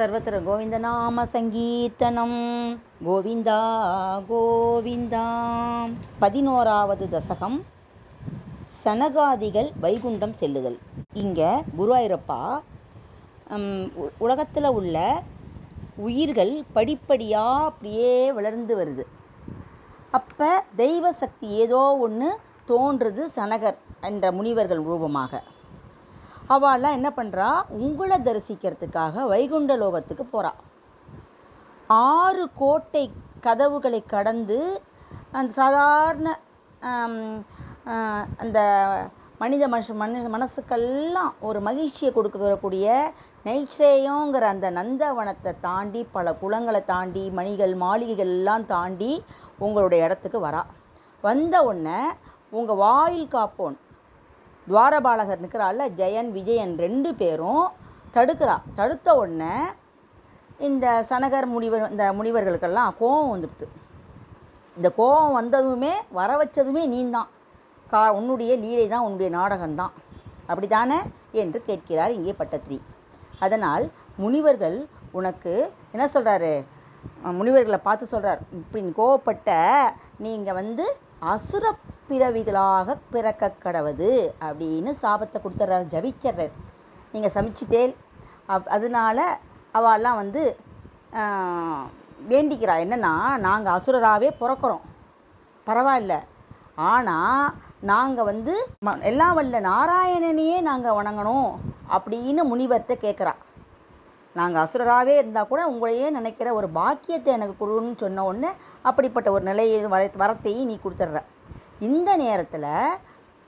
சர்வத்திர கோவிந்தநாம சங்கீர்த்தனம். கோவிந்தா கோவிந்தா. பதினோராவது தசகம். சனகாதிகள் வைகுண்டம் செல்லுதல். இங்கே குருவாயூரப்பா உலகத்தில் உள்ள உயிர்கள் படிப்படியாக அப்படியே வளர்ந்து வருது. அப்போ தெய்வ சக்தி ஏதோ ஒன்று தோன்றுது சனகர் என்ற முனிவர்கள் ரூபமாக. அவள்லாம் என்ன பண்ணுறா உங்களை தரிசிக்கிறதுக்காக வைகுண்ட லோகத்துக்கு போகிறா ஆறு கோட்டை கதவுகளை கடந்து அந்த சாதாரண அந்த மனித மனுஷ மனு மனசுக்கெல்லாம் ஒரு மகிழ்ச்சியை கொடுக்கக்கூடிய நைச்சேயோங்கிற அந்த நந்தவனத்தை தாண்டி பல குளங்களை தாண்டி மணிகள் மாளிகைகள் எல்லாம் தாண்டி உங்களுடைய இடத்துக்கு வரா. வந்த உடனே உங்கள் வாயில் காப்போன். துவாரபாலகர் நிற்கிறாள்ல ஜெயன் விஜயன் ரெண்டு பேரும் தடுக்கிறா. தடுத்த உடனே இந்த சனகர் முனிவர் இந்த முனிவர்களுக்கெல்லாம் கோபம் வந்துடுது. இந்த கோபம் வந்ததுமே வர வச்சதுமே நீந்தான். கா உன்னுடைய லீலை தான் உன்னுடைய நாடகம்தான் அப்படித்தானே என்று கேட்கிறார் இங்கே பட்டத்திரி. அதனால் முனிவர்கள் உனக்கு என்ன சொல்கிறாரு முனிவர்களை பார்த்து சொல்கிறார் இப்படி கோவப்பட்ட நீங்கள் வந்து அசுர பிறவிகளாக பிறக்க கடவுது அப்படின்னு சாபத்தை கொடுத்துட்றாரு ஜபிச்சிட்றாரு நீங்கள் சமைச்சிட்டேல். அப் அதனால் அவெல்லாம் வந்து வேண்டிக்கிறா. என்னென்னா நாங்கள் அசுரராகவே பிறக்கிறோம். பரவாயில்ல. ஆனால் நாங்கள் வந்து எல்லாம் வல்ல நாராயணனையே நாங்கள் வணங்கணும் அப்படின்னு முனிவர்கிட்ட கேட்குறா நாங்கள் அசுரராகவே இருந்தால் கூட உங்களையே நினைக்கிற ஒரு பாக்கியத்தை எனக்கு கொடுன்னு சொன்ன உடனே அப்படிப்பட்ட ஒரு நிலையை வர வரத்தையும் நீ கொடுத்துட்ற இந்த நேரத்தில்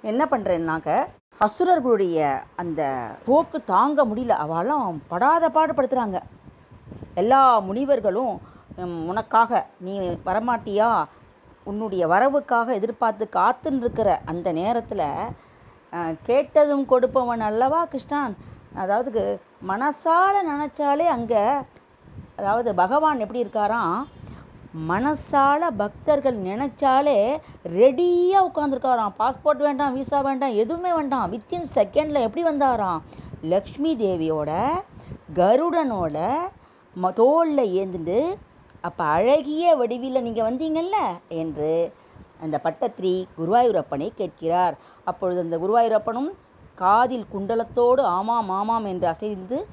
என்ன பண்ணுறேன்னாக்க அசுரர்களுடைய அந்த போக்கு தாங்க முடியல. அவெல்லாம் படாத பாடுபடுத்துகிறாங்க எல்லா முனிவர்களும் உனக்காக நீ வரமாட்டியா? உன்னுடைய வரவுக்காக எதிர்பார்த்து காத்துன்னு இருக்கிற அந்த நேரத்தில் கேட்டதும் கொடுப்பவன் அல்லவா கிருஷ்ணான்? அதாவது மனசால் நினச்சாலே அங்கே அதாவது பகவான் எப்படி இருக்காராம்? மனசால பக்தர்கள் நினச்சாலே ரெடியாக உட்காந்துருக்காராம் பாஸ்போர்ட் வேண்டாம் விசா வேண்டாம் எதுவுமே வேண்டாம். வித்தின் செகண்டில் எப்படி வந்தாராம்? லக்ஷ்மி தேவியோட கருடனோட ம தோளில் ஏந்துட்டு அப்போ அழகிய வடிவில் நீங்கள் வந்தீங்கல்ல? என்று அந்த பட்டத்திரி குருவாயூரப்பனை கேட்கிறார். அப்பொழுது அந்த குருவாயூரப்பனும் காதில் குண்டலத்தோடு ஆமாம் ஆமாம் என்று அசைந்து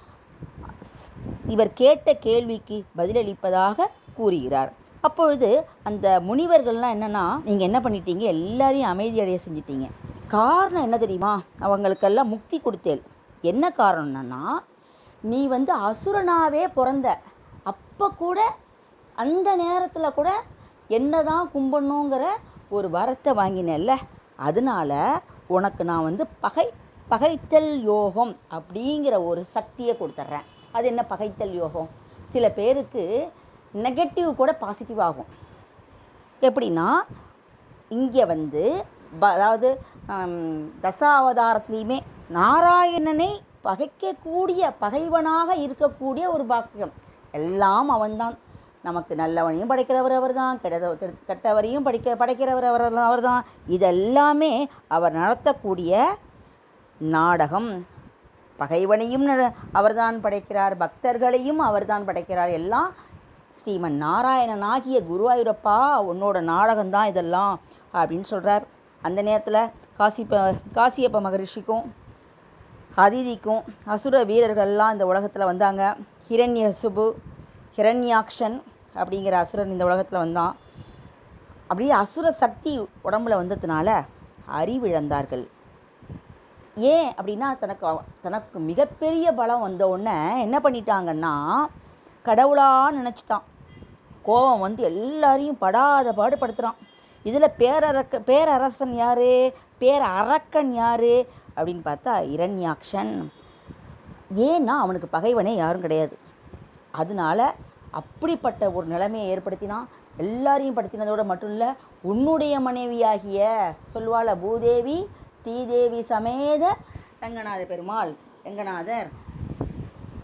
இவர் கேட்ட கேள்விக்கு பதிலளிப்பதாக கூறுகிறார். அப்பொழுது அந்த முனிவர்கள்லாம் என்னென்னா நீங்கள் என்ன பண்ணிட்டீங்க? எல்லாரையும் அமைதியடைய செஞ்சிட்டீங்க. காரணம் என்ன தெரியுமா? அவங்களுக்கெல்லாம் முக்தி கொடுத்தேன் என்ன காரணம்னா நீ வந்து அசுரனாவே பிறந்த. அப்போ கூட அந்த நேரத்தில் கூட என்ன தான் கும்பிடணுங்கிற ஒரு வரத்தை வாங்கினேல்ல. அதனால உனக்கு நான் வந்து பகை பகைத்தல் யோகம் அப்படிங்கிற ஒரு சக்தியை கொடுத்துட்றேன் அது என்ன பகைத்தல் யோகம்? சில பேருக்கு நெகட்டிவ் கூட பாசிட்டிவ் ஆகும். எப்படின்னா இங்கே வந்து அதாவது தசாவதாரத்துலேயுமே நாராயணனை பகைக்கக்கூடிய பகைவனாக இருக்கக்கூடிய ஒரு பாக்கியம். எல்லாம் அவன்தான். நமக்கு நல்லவனையும் படைக்கிறவர் அவர் தான் கெட்ட கெட்டவரையும் படிக்க படைக்கிறவர் அவர் அவர் தான் இதெல்லாமே அவர் நடத்தக்கூடிய நாடகம். பகைவனையும் அவர்தான் படைக்கிறார் பக்தர்களையும் அவர்தான் படைக்கிறார். எல்லாம் ஸ்ரீமன் நாராயணன் ஆகிய குருவாயூரப்பா உன்னோட நாடகம்தான் இதெல்லாம் அப்படின்னு சொல்கிறார் அந்த நேரத்தில் காசிப்ப காசியப்ப மகரிஷிக்கும் அதிதிக்கும் அசுர வீரர்கள்லாம் இந்த உலகத்தில் வந்தாங்க. ஹிரண்யசுபு ஹிரண்யாக்ஷன் அப்படிங்கிற அசுரன் இந்த உலகத்தில் வந்தான். அப்படியே அசுர சக்தி உடம்புல வந்ததுனால அறிவிழந்தார்கள். ஏன் அப்படின்னா தனக்கு தனக்கு மிகப்பெரிய பலம் வந்த உடனே என்ன பண்ணிட்டாங்கன்னா கடவுளாக நினச்சிட்டான். கோபம் வந்து எல்லாரையும் படாத பாடுபடுத்துகிறான் இதில் பேரரக்க பேரரசன் யார்? பேர அரக்கன் யார்? அப்படின்னு பார்த்தா இரண்யாக்ஷன். ஏன்னா அவனுக்கு பகைவனே யாரும் கிடையாது. அதனால அப்படிப்பட்ட ஒரு நிலைமையை ஏற்படுத்தினான். எல்லாரையும் படுத்தினதோடு மட்டும் இல்லை உன்னுடைய மனைவியாகிய சொல்வாள பூதேவி ஸ்ரீதேவி சமேத ரங்கநாத பெருமாள் ரங்கநாதர்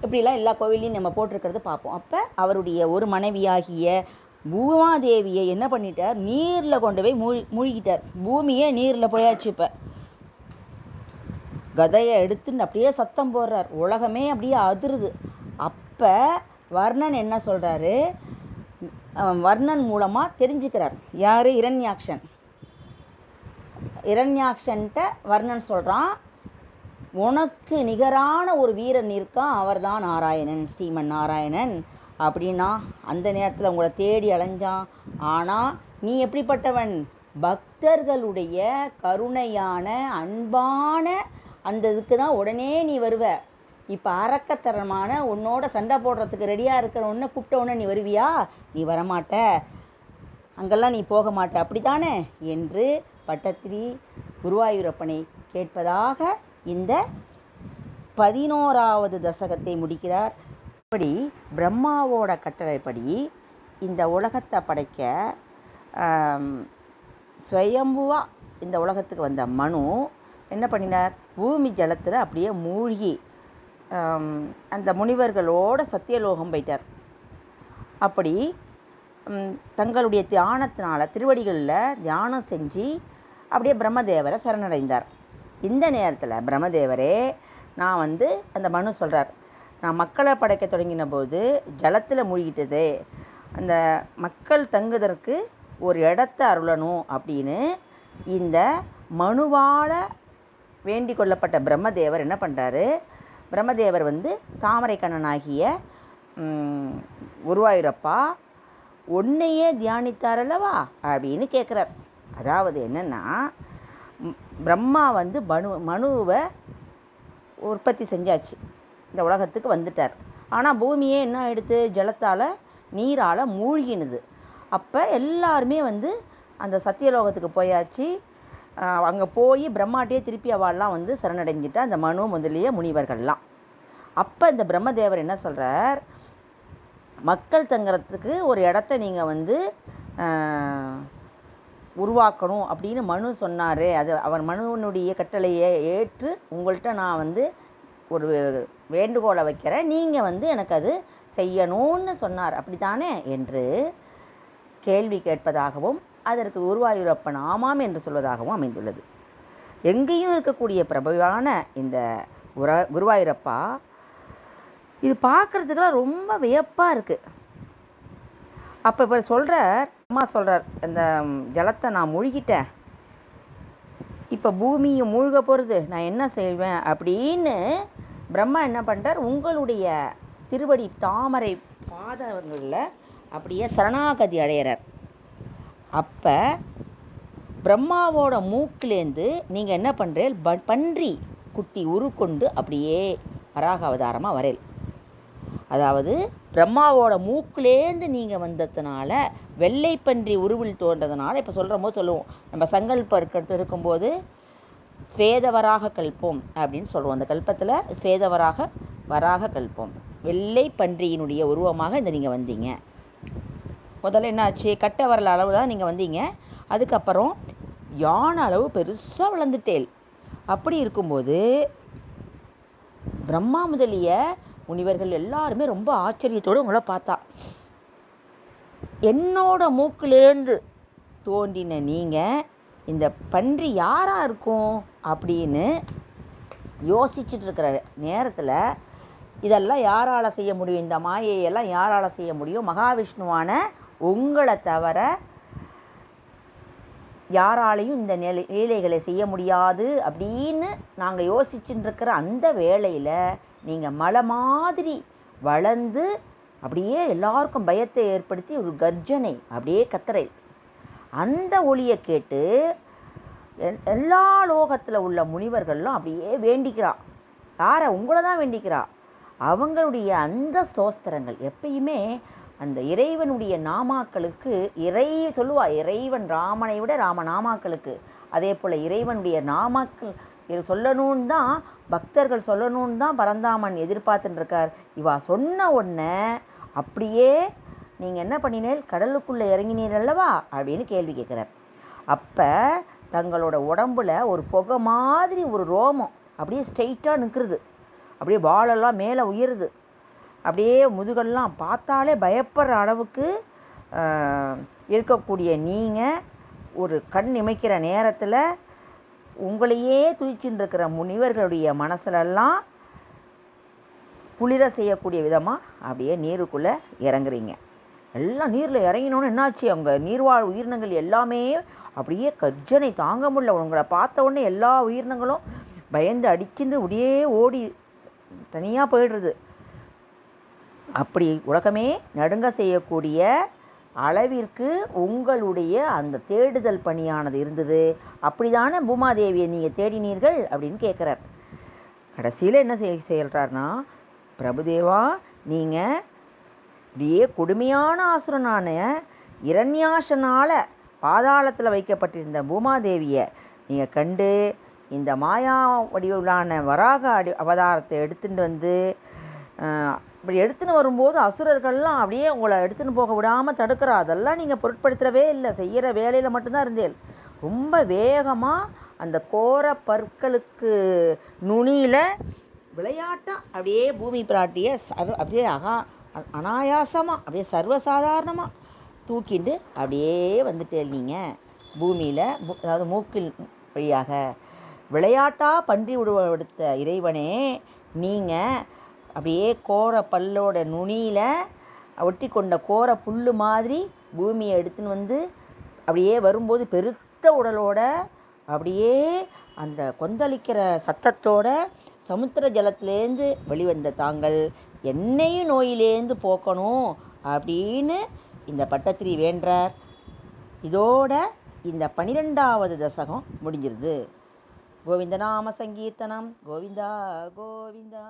இப்படிலாம் எல்லா கோவில்லையும் நம்ம போட்டிருக்கிறது பார்ப்போம். அப்போ அவருடைய ஒரு மனைவியாகிய பூமாதேவியை என்ன பண்ணிட்டார்? நீரில் கொண்டு போய் மூழ் மூழ்கிட்டார். பூமியே நீரில் போயாச்சு இப்போ. கதையை எடுத்துன்னு அப்படியே சத்தம் போடுறார். உலகமே அப்படியே அதிருது. அப்போ வர்ணன் என்ன சொல்கிறாரு வர்ணன் மூலமாக தெரிஞ்சுக்கிறார். யார்? இரண்யாக்ஷன். இரண்யாக்ஷன்ட்ட வர்ணன் சொல்கிறான் உனக்கு நிகரான ஒரு வீரன் இருக்கான் அவர்தான் நாராயணன் ஸ்ரீமன் நாராயணன். அப்படின்னா அந்த நேரத்தில் உங்களை தேடி அலைஞ்சான். ஆனால் நீ எப்படிப்பட்டவன்? பக்தர்களுடைய கருணையான அன்பான அந்த இதுக்கு தான் உடனே நீ வருவ. இப்போ அரக்கத்தரமான உன்னோட சண்டை போடுறதுக்கு ரெடியாக இருக்கிற ஒன்று கூப்பிட்ட உடனே நீ வருவியா? நீ வரமாட்ட. அங்கெல்லாம் நீ போக மாட்ட. அப்படித்தானே? என்று பட்டத்திரி குருவாயூரப்பனை கேட்பதாக இந்த பதினோராவது தசகத்தை முடிக்கிறார். இப்படி பிரம்மாவோட கட்டளைப்படி இந்த உலகத்தை படைக்க ஆம், இந்த உலகத்துக்கு வந்த மனு என்ன பண்ணினார்? பூமி ஜலத்தில் அப்படியே மூழ்கி அந்த முனிவர்களோட சத்தியலோகம் போயிட்டார். அப்படி தங்களுடைய தியானத்தினால் திருவடிகளில் தியானம் செஞ்சு அப்படியே பிரம்மதேவரை சரணடைந்தார். இந்த நேரத்தில் பிரம்மதேவரே நான் வந்து அந்த மனு சொல்கிறார் நான் மக்களை படைக்க தொடங்கின போது ஜலத்தில் மூழ்கிட்டது. அந்த மக்கள் தங்குதற்கு ஒரு இடத்த அருளணும் அப்படின்னு இந்த மனுவால் வேண்டிக் கொள்ளப்பட்ட பிரம்மதேவர் என்ன பண்ணுறாரு பிரம்மதேவர் வந்து தாமரை கண்ணனாகிய ம், குருவாயூரப்பா உன்னையே தியானித்தார் அல்லவா? அப்படின்னு கேட்குறார் அதாவது என்னென்னா பிரம்மா வந்து மனு மனுவை உற்பத்தி செஞ்சாச்சு. இந்த உலகத்துக்கு வந்துட்டார். ஆனால் பூமியே என்ன ஆயிடுத்து? ஜலத்தால் நீரால் மூழ்கினுது. அப்போ எல்லாருமே வந்து அந்த சத்தியலோகத்துக்கு போயாச்சு. அங்கே போய் பிரம்மாட்டையே திருப்பி அவள்லாம் வந்து சரணடைஞ்சிட்டா அந்த மனு முதலிய முனிவர்கள்லாம். அப்போ இந்த பிரம்மதேவர் என்ன சொல்கிறார் மக்கள் தங்குறதுக்கு ஒரு இடத்த நீங்கள் வந்து உருவாக்கணும் அப்படின்னு மனு சொன்னார். அது அவர் மனுவினுடைய கட்டளையை ஏற்று உங்கள்கிட்ட நான் வந்து ஒரு வேண்டுகோளை வைக்கிறேன். நீங்கள் வந்து எனக்கு அது செய்யணும்னு சொன்னார். அப்படித்தானே? என்று கேள்வி கேட்பதாகவும் அதற்கு உருவாயூரப்பன் ஆமாம் என்று சொல்வதாகவும் அமைந்துள்ளது. எங்கேயும் இருக்கக்கூடிய பிரபுவான இந்த குர குருவாயூரப்பா இது பார்க்குறதுக்கெல்லாம் ரொம்ப வியப்பாக இருக்குது அப்போ இப்போ சொல்கிறார் பிரம்மா சொல்கிறார் இந்த ஜலத்தை நான் மூழ்கிட்டேன். இப்போ பூமியை மூழ்க போகிறது நான் என்ன செய்வேன் அப்படின்னு பிரம்மா என்ன பண்ணுறார் உங்களுடைய திருவடி தாமரை பாதங்களில் அப்படியே சரணாகதி அடையிறார். அப்போ பிரம்மாவோட மூக்கிலேருந்து நீங்கள் என்ன பண்ணுறீர்கள் ப பன்றி குட்டி உருக்கொண்டு அப்படியே வராக அவதாரமாக வரேல் அதாவது பிரம்மாவோட மூக்குலேருந்து நீங்கள் வந்ததுனால வெள்ளை பன்றி உருவில் தோன்றதுனால இப்போ சொல்கிற போது சொல்லுவோம். நம்ம சங்கல்ப எடுத்து இருக்கும்போது ஸ்வேதவராக கல்பம் அப்படின்னு சொல்லுவோம். அந்த கல்பத்தில் ஸ்வேதவராக வராக கல்பம். வெள்ளை பன்றியினுடைய உருவமாக இந்த நீங்கள் வந்தீங்க. முதல்ல என்ன ஆச்சு கட்ட வரல அளவு தான் நீங்கள் வந்தீங்க. அதுக்கப்புறம் யானை அளவு பெருசாக வளர்ந்துட்டேல். அப்படி இருக்கும்போது பிரம்மா முதலிய முனிவர்கள் எல்லாருமே ரொம்ப ஆச்சரியத்தோடு உங்களை பார்த்தா. என்னோட மூக்கிலேருந்து தோன்றின நீங்கள் இந்த பன்றி யாராக இருக்கும் அப்படின்னு யோசிச்சுட்டு இருக்கிற நேரத்தில் இதெல்லாம் யாரால் செய்ய முடியும்? இந்த மாயையெல்லாம் யாரால் செய்ய முடியும்? மகாவிஷ்ணுவான உங்களை தவிர யாராலையும் இந்த நிலை வேலைகளை செய்ய முடியாது அப்படின்னு நாங்கள் யோசிச்சுட்டு இருக்கிற அந்த வேலையில் நீங்கள் மலை மாதிரி வளர்ந்து அப்படியே எல்லாருக்கும் பயத்தை ஏற்படுத்தி ஒரு கர்ஜனை அப்படியே கத்தரை அந்த ஒளியை கேட்டு எல்லா லோகத்தில் உள்ள முனிவர்களும் அப்படியே வேண்டிக்கிறா. யாரை? உங்களை தான் வேண்டிக்கிறா. அவங்களுடைய அந்த சோஸ்திரங்கள். எப்பயுமே அந்த இறைவனுடைய நாமாக்களுக்கு இறை சொல்லுவா இறைவன் ராமனை விட ராம நாமாக்களுக்கு. அதே போல் இறைவனுடைய நாமாக்கள் இது சொல்லணும்னு தான் பக்தர்கள் சொல்லணும்னு தான் பரந்தாமன் எதிர்பார்த்துட்டுருக்கார் இவா சொன்ன உடனே அப்படியே நீங்கள் என்ன பண்ணினேல் கடலுக்குள்ளே இறங்கினீர் அல்லவா? அப்படின்னு கேள்வி கேட்குறார். அப்போ தங்களோட உடம்புல ஒரு புகை மாதிரி ஒரு ரோமம் அப்படியே ஸ்ட்ரெயிட்டாக நிற்கிறது அப்படியே வாழெல்லாம் மேலே உயருது. அப்படியே முதுகெல்லாம் பார்த்தாலே பயப்படுற அளவுக்கு இருக்கக்கூடிய நீங்கள் ஒரு கண் இமைக்கிற நேரத்தில் உங்களையே துதிச்சுட்டு இருக்கிற முனிவர்களுடைய மனசுலெல்லாம் குளிர செய்யக்கூடிய விதமாக அப்படியே நீருக்குள்ளே இறங்குறீங்க. எல்லாம் நீரில் இறங்கினோன்னு என்னாச்சு? அவங்க நீர்வாழ் உயிரினங்கள் எல்லாமே அப்படியே கர்ஜனை தாங்க முடியல. உங்களை பார்த்த உடனே எல்லா உயிரினங்களும் பயந்து அடிச்சுட்டு அப்படியே ஓடி தனியாக போயிடுறது. அப்படி உலகமே நடுங்க செய்யக்கூடிய அளவிற்கு உங்களுடைய அந்த தேடுதல் பணியானது இருந்தது. அப்படிதானே பூமாதேவியை நீங்கள் தேடினீர்கள் அப்படின்னு கேட்குறார் கடைசியில் என்ன செய் செய்கிறார்னா பிரபுதேவா நீங்கள் இப்படியே கொடுமையான ஆசுரனான இரண்யாசனால் பாதாளத்தில் வைக்கப்பட்டிருந்த பூமாதேவியை நீங்கள் கண்டு இந்த மாயா வடிவிலான வராக அடி அவதாரத்தை எடுத்துகிட்டு வந்து இப்படி எடுத்துன்னு வரும்போது அசுரர்கள்லாம் அப்படியே உங்களை எடுத்துன்னு போக விடாமல் தடுக்கிறா. அதெல்லாம் நீங்கள் பொருட்படுத்தவே இல்லை. செய்கிற வேலையில் மட்டும்தான் இருந்தேன் ரொம்ப வேகமாக அந்த கோர பற்களுக்கு நுனியில் விளையாட்டாக அப்படியே பூமி பிராட்டியை சர்வ அப்படியே அகா அனாயாசமாக அப்படியே சர்வசாதாரணமாக தூக்கிட்டு அப்படியே வந்துட்டே நீங்கள் பூமியில் அதாவது மூக்கில் வழியாக. விளையாட்டாக பன்றி உருவெடுத்த இறைவனே நீங்கள் அப்படியே கோர பல்லோட நுனியில் ஒட்டி கொண்ட கோர புல்லு மாதிரி பூமியை எடுத்துன்னு வந்து அப்படியே வரும்போது பெருத்த உடலோட அப்படியே அந்த கொந்தளிக்கிற சத்தத்தோட சமுத்திர ஜலத்திலேருந்து வெளிவந்த தாங்கள் என்னையும் நோயிலேருந்து போக்கணும் அப்படின்னு இந்த பட்டத்திரி வேண்டார் இதோட இந்த பனிரெண்டாவது தசகம் முடிஞ்சிருது. கோவிந்தநாம சங்கீர்த்தனம். கோவிந்தா கோவிந்தா.